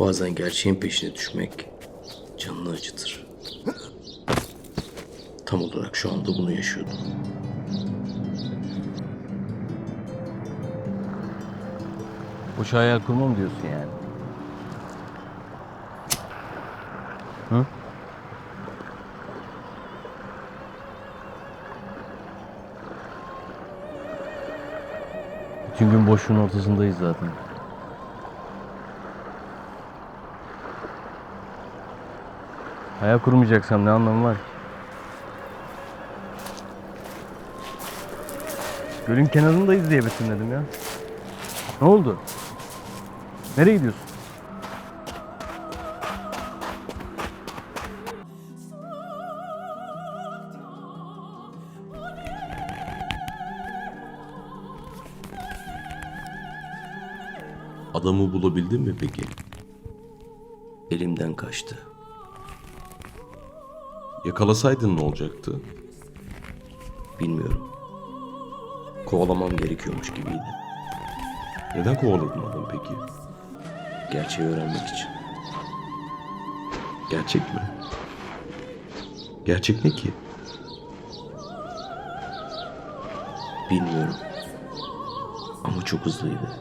Bazen gerçeğin peşine düşmek canını acıtır. Tam olarak şu anda bunu yaşıyordum. Boş hayal kurmam diyorsun yani. Hı? Bütün gün boşluğun ortasındayız zaten. Hayal kurmayacaksam ne anlamı var ki? Gölün kenarındayız diye betimledim ya. Ne oldu? Nereye gidiyorsun? Adamı bulabildin mi peki? Elimden kaçtı. Yakalasaydın ne olacaktı? Bilmiyorum. Kovalamam gerekiyormuş gibiydi. Neden kovaladın adamı peki? Gerçeği öğrenmek için. Gerçek mi? Gerçek ne ki? Bilmiyorum. Ama çok hızlıydı.